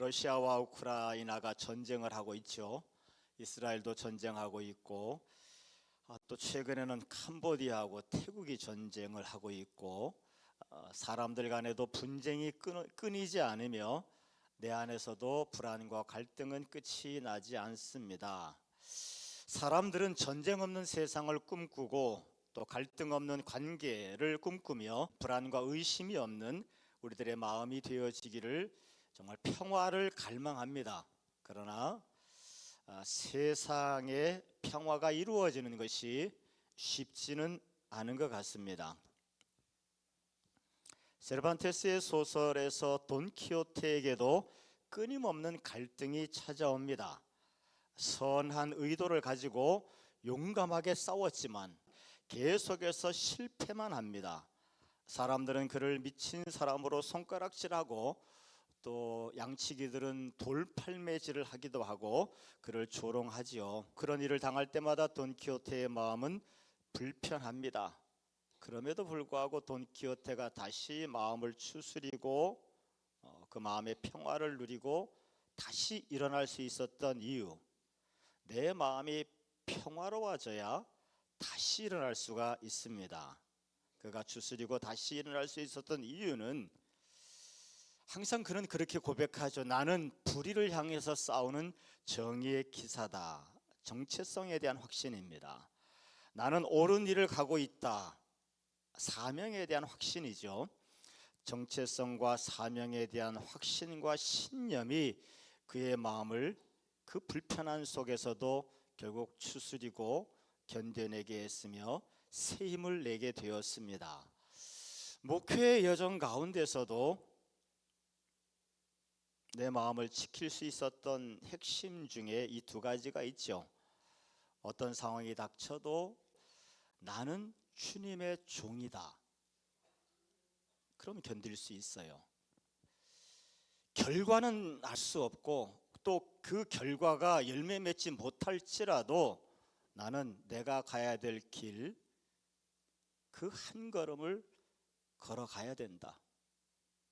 러시아와 우크라이나가 전쟁을 하고 있죠. 이스라엘도 전쟁하고 있고 아, 또 최근에는 캄보디아하고 태국이 전쟁을 하고 있고 어, 사람들 간에도 분쟁이 끊, 끊이지 않으며 내 안에서도 불안과 갈등은 끝이 나지 않습니다. 사람들은 전쟁 없는 세상을 꿈꾸고 또 갈등 없는 관계를 꿈꾸며 불안과 의심이 없는 우리들의 마음이 되어지기를 정말 평화를 갈망합니다. 그러나 아, 세상의 평화가 이루어지는 것이 쉽지는 않은 것 같습니다. 세르반테스의 소설에서 돈키호테에게도 끊임없는 갈등이 찾아옵니다. 선한 의도를 가지고 용감하게 싸웠지만 계속해서 실패만 합니다. 사람들은 그를 미친 사람으로 손가락질하고 또 양치기들은 돌팔매질을 하기도 하고 그를 조롱하지요. 그런 일을 당할 때마다 돈키호테의 마음은 불편합니다. 그럼에도 불구하고 돈키호테가 다시 마음을 추스리고 어, 그 마음의 평화를 누리고 다시 일어날 수 있었던 이유. 내 마음이 평화로워져야 다시 일어날 수가 있습니다. 그가 추스리고 다시 일어날 수 있었던 이유는 항상 그는 그렇게 고백하죠. 나는 불의를 향해서 싸우는 정의의 기사다. 정체성에 대한 확신입니다. 나는 옳은 일을 가고 있다. 사명에 대한 확신이죠. 정체성과 사명에 대한 확신과 신념이 그의 마음을 그 불편한 속에서도 결국 추스리고 견뎌내게 했으며 새 힘을 내게 되었습니다. 목회의 여정 가운데서도 내 마음을 지킬 수 있었던 핵심 중에 이 두 가지가 있죠. 어떤 상황이 닥쳐도 나는 주님의 종이다. 그럼 견딜 수 있어요. 결과는 알 수 없고 또 그 결과가 열매 맺지 못할지라도 나는 내가 가야 될 길, 그 한 걸음을 걸어가야 된다.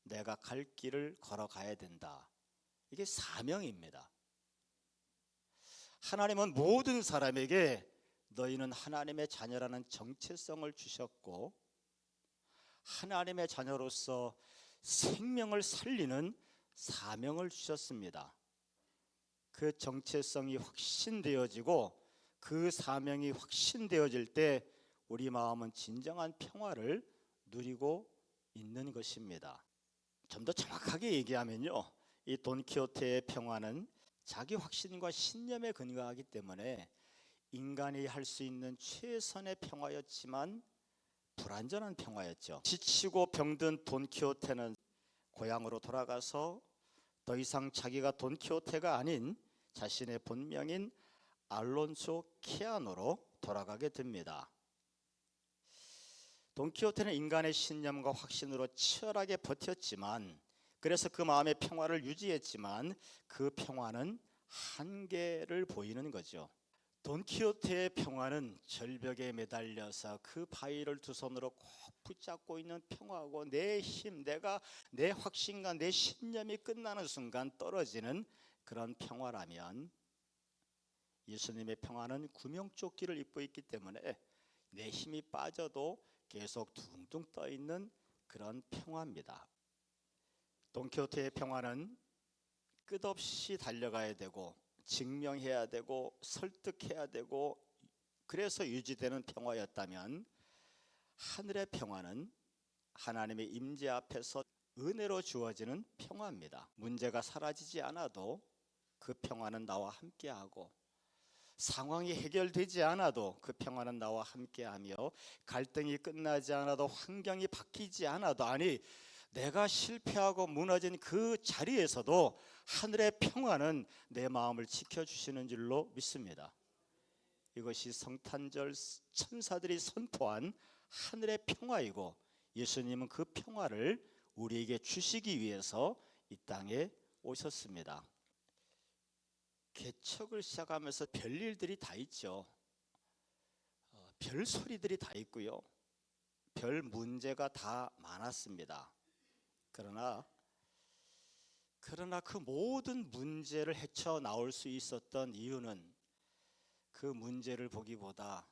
내가 갈 길을 걸어가야 된다. 이게 사명입니다. 하나님은 모든 사람에게 너희는 하나님의 자녀라는 정체성을 주셨고 하나님의 자녀로서 생명을 살리는 사명을 주셨습니다. 그 정체성이 확신되어지고 그 사명이 확신되어질 때 우리 마음은 진정한 평화를 누리고 있는 것입니다. 좀 더 정확하게 얘기하면요. 이 돈키호테의 평화는 자기 확신과 신념에 근거하기 때문에 인간이 할 수 있는 최선의 평화였지만 불완전한 평화였죠. 지치고 병든 돈키호테는 고향으로 돌아가서 더 이상 자기가 돈키호테가 아닌 자신의 본명인 알론소 키아노로 돌아가게 됩니다. 돈키호테는 인간의 신념과 확신으로 치열하게 버텼지만 그래서 그 마음의 평화를 유지했지만 그 평화는 한계를 보이는 거죠. 돈키호테의 평화는 절벽에 매달려서 그 바위를 두 손으로 꼭 붙잡고 있는 평화고 내 힘, 내가 내 확신과 내 신념이 끝나는 순간 떨어지는 그런 평화라면 예수님의 평화는 구명조끼를 입고 있기 때문에 내 힘이 빠져도 계속 둥둥 떠 있는 그런 평화입니다. 돈키호테의 평화는 끝없이 달려가야 되고 증명해야 되고 설득해야 되고 그래서 유지되는 평화였다면 하늘의 평화는 하나님의 임재 앞에서 은혜로 주어지는 평화입니다. 문제가 사라지지 않아도 그 평화는 나와 함께하고 상황이 해결되지 않아도 그 평화는 나와 함께하며 갈등이 끝나지 않아도 환경이 바뀌지 않아도 아니 내가 실패하고 무너진 그 자리에서도 하늘의 평화는 내 마음을 지켜주시는 줄로 믿습니다. 이것이 성탄절 천사들이 선포한 하늘의 평화이고 예수님은 그 평화를 우리에게 주시기 위해서 이 땅에 오셨습니다. 개척을 시작하면서 별일들이 다 있죠. 어, 별 소리들이 다 있고요. 별 문제가 다 많았습니다. 그러나 그러나 그 모든 문제를 헤쳐 나올 수 있었던 이유는 그 문제를 보기보다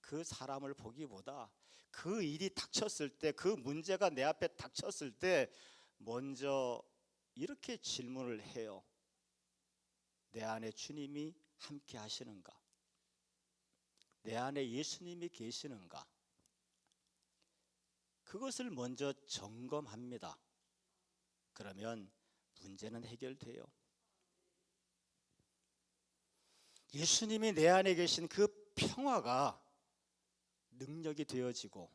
그 사람을 보기보다 그 일이 닥쳤을 때 그 문제가 내 앞에 닥쳤을 때 먼저 이렇게 질문을 해요. 내 안에 주님이 함께 하시는가? 내 안에 예수님이 계시는가? 그것을 먼저 점검합니다. 그러면 문제는 해결돼요. 예수님이 내 안에 계신 그 평화가 능력이 되어지고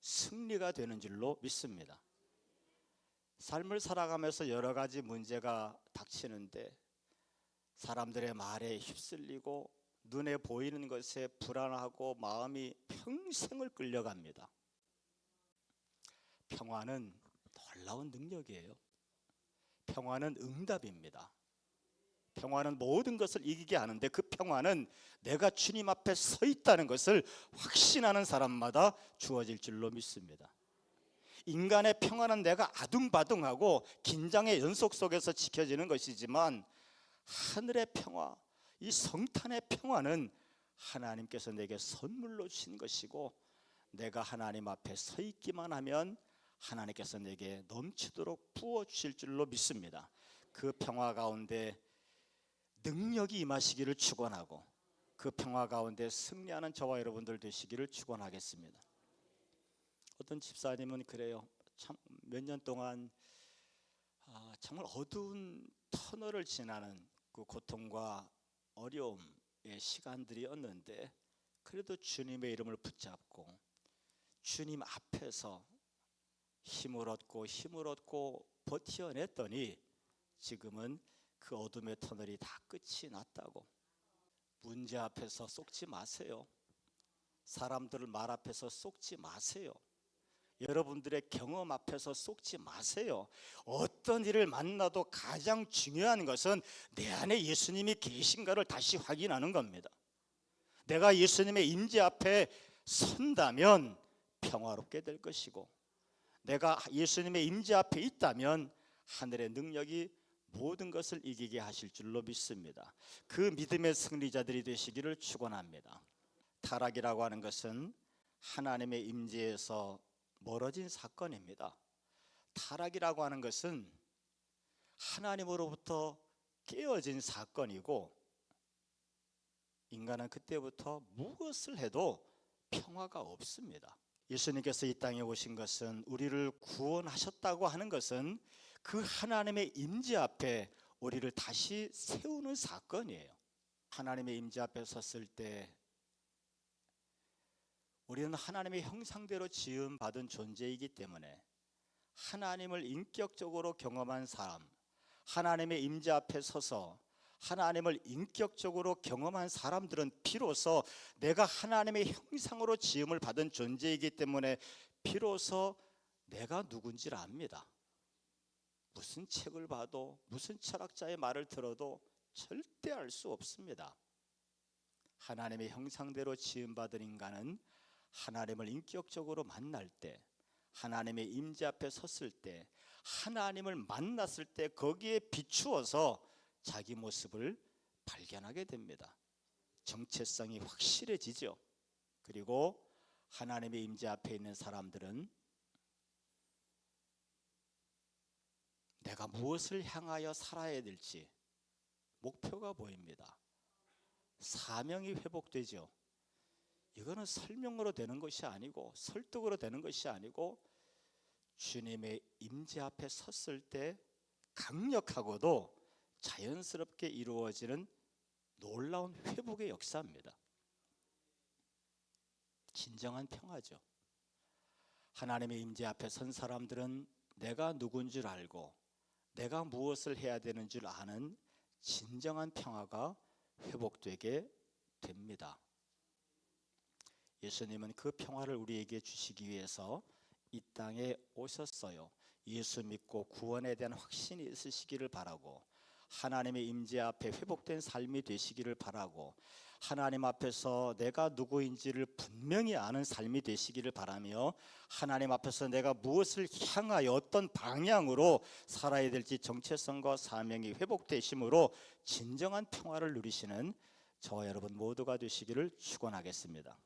승리가 되는 줄로 믿습니다. 삶을 살아가면서 여러 가지 문제가 닥치는데 사람들의 말에 휩쓸리고 눈에 보이는 것에 불안하고 마음이 평생을 끌려갑니다. 평화는 놀라운 능력이에요. 평화는 응답입니다. 평화는 모든 것을 이기게 하는데 그 평화는 내가 주님 앞에 서 있다는 것을 확신하는 사람마다 주어질 줄로 믿습니다. 인간의 평화는 내가 아둥바둥하고 긴장의 연속 속에서 지켜지는 것이지만 하늘의 평화, 이 성탄의 평화는 하나님께서 내게 선물로 주신 것이고 내가 하나님 앞에 서 있기만 하면 하나님께서 내게 넘치도록 부어 주실 줄로 믿습니다. 그 평화 가운데 능력이 임하시기를 축원하고 그 평화 가운데 승리하는 저와 여러분들 되시기를 축원하겠습니다. 어떤 집사님은 그래요. 참 몇 년 동안 아, 정말 어두운 터널을 지나는 그 고통과 어려움의 시간들이었는데 그래도 주님의 이름을 붙잡고 주님 앞에서 힘을 얻고 힘을 얻고 버텨냈더니 지금은 그 어둠의 터널이 다 끝이 났다고 문제 앞에서 쏟지 마세요. 사람들 말 앞에서 쏟지 마세요. 여러분들의 경험 앞에서 쏟지 마세요. 어떤 일을 만나도 가장 중요한 것은 내 안에 예수님이 계신가를 다시 확인하는 겁니다. 내가 예수님의 임재 앞에 선다면 평화롭게 될 것이고 내가 예수님의 임재 앞에 있다면 하늘의 능력이 모든 것을 이기게 하실 줄로 믿습니다. 그 믿음의 승리자들이 되시기를 축원합니다. 타락이라고 하는 것은 하나님의 임재에서 멀어진 사건입니다. 타락이라고 하는 것은 하나님으로부터 깨어진 사건이고 인간은 그때부터 무엇을 해도 평화가 없습니다. 예수님께서 이 땅에 오신 것은 우리를 구원하셨다고 하는 것은 그 하나님의 임재 앞에 우리를 다시 세우는 사건이에요. 하나님의 임재 앞에 섰을 때 우리는 하나님의 형상대로 지음 받은 존재이기 때문에 하나님을 인격적으로 경험한 사람, 하나님의 임재 앞에 서서 하나님을 인격적으로 경험한 사람들은 비로소 내가 하나님의 형상으로 지음을 받은 존재이기 때문에 비로소 내가 누군지를 압니다. 무슨 책을 봐도 무슨 철학자의 말을 들어도 절대 알 수 없습니다. 하나님의 형상대로 지음받은 인간은 하나님을 인격적으로 만날 때 하나님의 임재 앞에 섰을 때 하나님을 만났을 때 거기에 비추어서 자기 모습을 발견하게 됩니다. 정체성이 확실해지죠. 그리고 하나님의 임재 앞에 있는 사람들은 내가 무엇을 향하여 살아야 될지 목표가 보입니다. 사명이 회복되죠. 이거는 설명으로 되는 것이 아니고 설득으로 되는 것이 아니고 주님의 임재 앞에 섰을 때 강력하고도 자연스럽게 이루어지는 놀라운 회복의 역사입니다. 진정한 평화죠. 하나님의 임재 앞에 선 사람들은 내가 누군 줄 알고 내가 무엇을 해야 되는 줄 아는 진정한 평화가 회복되게 됩니다. 예수님은 그 평화를 우리에게 주시기 위해서 이 땅에 오셨어요. 예수 믿고 구원에 대한 확신이 있으시기를 바라고 하나님의 임재 앞에 회복된 삶이 되시기를 바라고 하나님 앞에서 내가 누구인지를 분명히 아는 삶이 되시기를 바라며 하나님 앞에서 내가 무엇을 향하여 어떤 방향으로 살아야 될지 정체성과 사명이 회복되심으로 진정한 평화를 누리시는 저와 여러분 모두가 되시기를 축원하겠습니다.